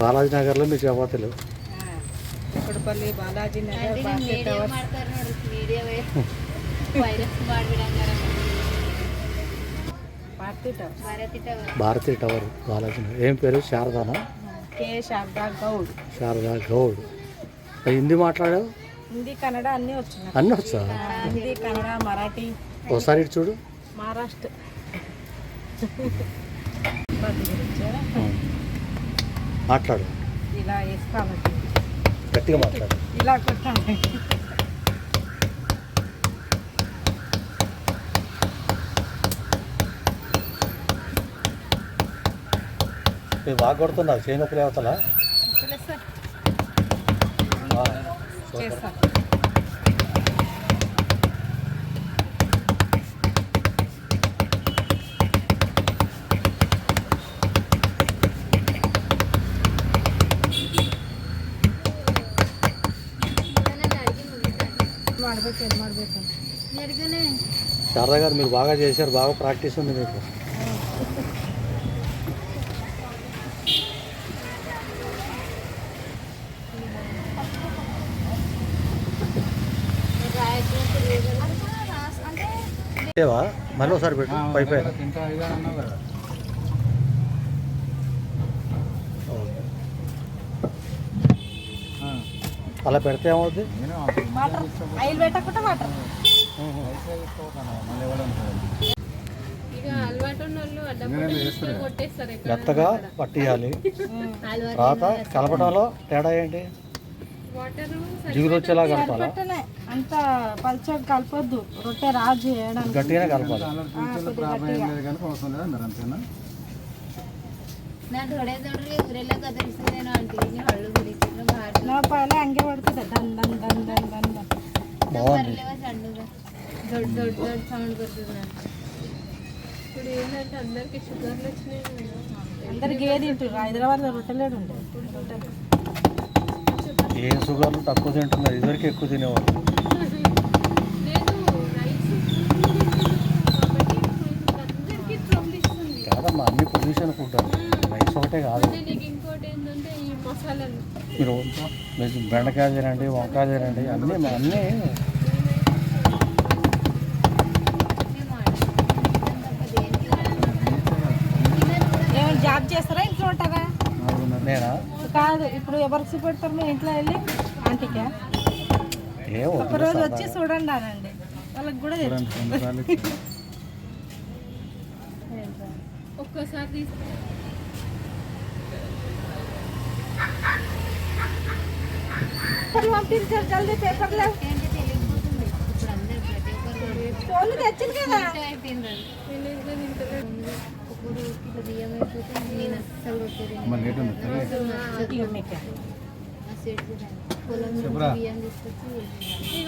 బాలాజీ నగర్లో మీ చపాతీలు. చక్కడపల్లి నగర్ భారతీ టవర్. బాలాజీ నగర్ ఏం పేరు? శారదానా కే శారదా గౌడ్. శారదా గౌడ్. హిందీ మాట్లాడావు? హిందీ కన్నడ అన్నీ వచ్చాయి అన్నీ వచ్చా? హిందీ కన్నడ మరాఠీ. ఒకసారి చూడు. మహారాష్ట్ర. మాట్లాడు. ఇలా వేసుకోవాలి గట్టిగా మాట్లాడు. ఇలా కొట్టాలి. బాగా కొడుతున్నావు చేయి నొప్పులు అవతల చేస్తా. ಮಾಡ್ಬೇಕು ಏನು ಮಾಡ್ಬೇಕು ಜರ್ಗನೆ శారదా గారు మీరు బాగా చేశారు బాగా ప్రాక్టీస్ ఉంది మీకు ఏవా మళ్ళీ ఒకసారి పెట్టు పై అలా పెడితే ఏమవుద్ది వాటర్ ఆయిల్ పెట్టకుండా వాటర్ ಈಗ ಅಲ್ವಾಟು ನಲ್ಲು ಅಡ್ಡ ಕೊಟ್ಟೇಸ್ತಾರೆ మెత్తగా పట్టియాలి తర్వాత కలపడంలో తేడా ఏంటి వాటర్ జిగురు వచ్చేలా కలపాలా పెట్టనే అంత పల్చగా కలపొద్దు రొట్టె రాజు చేయడానికి గట్టిగానే కలపాలి ఆ, కొద్దిగా గట్టిగా ನಾನು ಹೊಡೆದೋಡ್ರಿ ಇವರೆಲ್ಲ ಗದರಿಸಿದೇನೋ ಅಂತೀನಿ ಹಳ್ಳು ಬಿಡಿಸಿದ್ರು ಭಾಳ నా పైన ಹಂಗೆ ಹೊಡ್ತದೆ ದನ್ ದನ್ ದನ್ ದನ್ ದನ್ ದನ್ బాగుంది ಬರ್ಲೇವ ಸಣ್ಣಗ ದೊಡ್ಡ ದೊಡ್ಡ ದೊಡ್ಡ ಸೌಂಡ್ ಬರ್ತದೆ నాకు ఇప్పుడు ఏంటంటే అందరికి షుగర్లు వచ్చినాయి అందరికి ఏది తింటారు హైదరాబాద్లో రొట్టెలేడు ఉండే రొట్టెలు ఏం షుగర్లు తక్కువ తింటున్నారు ఇదివరకు ఎక్కువ తినేవాళ్ళు లేదు రైస్ అందరికి ట్రబుల్ ఇస్తుంది కాదమ్మా అన్ని పొల్యూషన్ ఫుడ్ రైస్ ఒకటే కాదు అంటే నీకు ఇంకోటి ఏంటంటే ఈ మసాలాలు. మీరు బెండకాయ తినండి వంకాయ తినండి అన్నీ అన్నీ. జాబ్ చేస్తారా ఇంట్లో ఉంటారా? నేనా? కాదు ఇప్పుడు ఎవరికి పెడతారు మీ ఇంట్లో వెళ్ళి? ఆంటీకా? ఏం ఒక వద్దు రోజు వచ్చి చూడండి అనండి వాళ్ళకి కూడా ఒక్కసారి తీసు పేపర్లు పంపించారు జల్దీ పేపర్లు. ఫోన్లు తెచ్చింది కదా. పొలం బియ్యం తీసుకొచ్చి